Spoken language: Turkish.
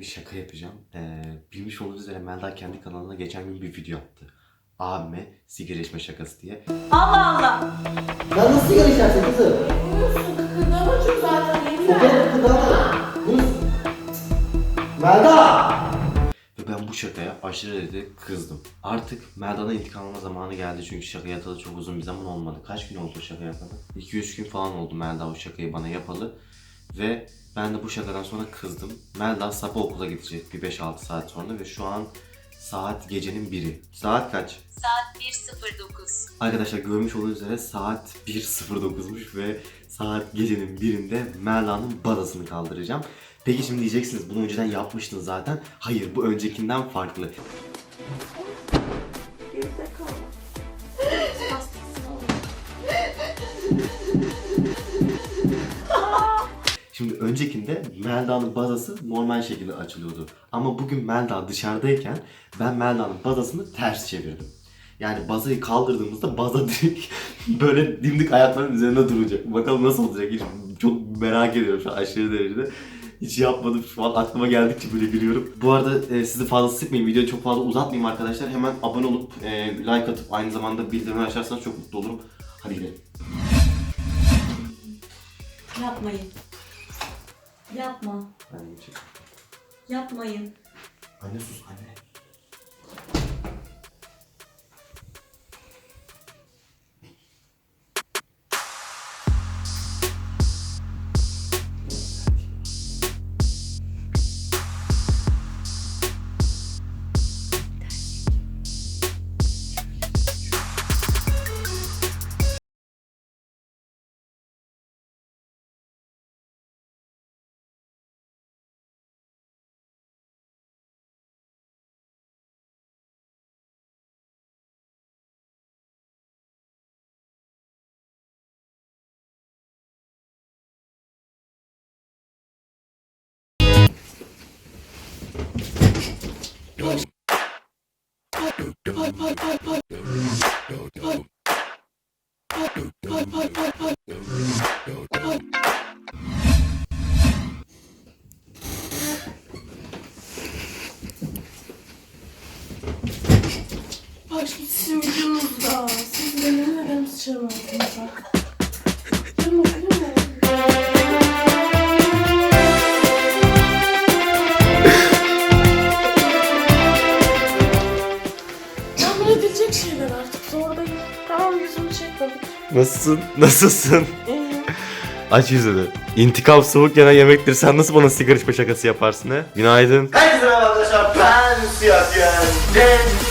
bir şaka yapacağım. Ee, bilmiş olduğunuz üzere Melda kendi kanalına geçen gün bir video attı. Abime sigara içme şakası diye. Allah Allah. Ya nasıl sigara içersin kızım? Kıkırdamacım zaten O yemin kadar kıdama. Bunu... Melda! Ve ben bu şakaya aşırı derecede kızdım. Artık Melda'dan intikam alma zamanı geldi çünkü şaka yatalı çok uzun bir zaman olmadı. Kaç gün oldu şaka yapalı? 2-3 gün falan oldu Melda o şakayı bana yapalı. Ve ben de bu şakadan sonra kızdım. Melda sabah okula gidecek bir 5-6 saat sonra ve şu an saat gecenin biri. Saat kaç? Saat 1.09. Arkadaşlar görmüş olduğunuz üzere saat 1.09'muş ve saat gecenin birinde Melda'nın badasını kaldıracağım. Peki şimdi diyeceksiniz bunu önceden yapmıştın zaten. Hayır bu öncekinden farklı. Şimdi öncekinde Melda'nın bazası normal şekilde açılıyordu. Ama bugün Melda dışarıdayken ben Melda'nın bazasını ters çevirdim. Yani bazayı kaldırdığımızda baza direkt böyle dimdik ayakların üzerinde duracak. Bakalım nasıl olacak hiç çok merak ediyorum şu an aşırı derecede. Hiç yapmadım şu an aklıma geldikçe böyle gülüyorum. Bu arada e, sizi fazla sıkmayayım videoyu çok fazla uzatmayayım arkadaşlar. Hemen abone olup e, like atıp aynı zamanda bildirimleri açarsanız çok mutlu olurum. Hadi gidelim. Yapmayın. Yapma. Anne çık. Yapmayın. Anne sus anne. Bak sizin videonuzda. Siz benimle benim sıçarım altınıza. Kırma kırma. Şeyler artık zor değil. Tamam yüzümü çekmedik. Nasılsın? Nasılsın? Aç yüzünü. İntikam soğuk yenen yemektir. Sen nasıl bana sigara içme şakası yaparsın he? Günaydın. Herkese merhaba arkadaşlar ben Siyah Yen.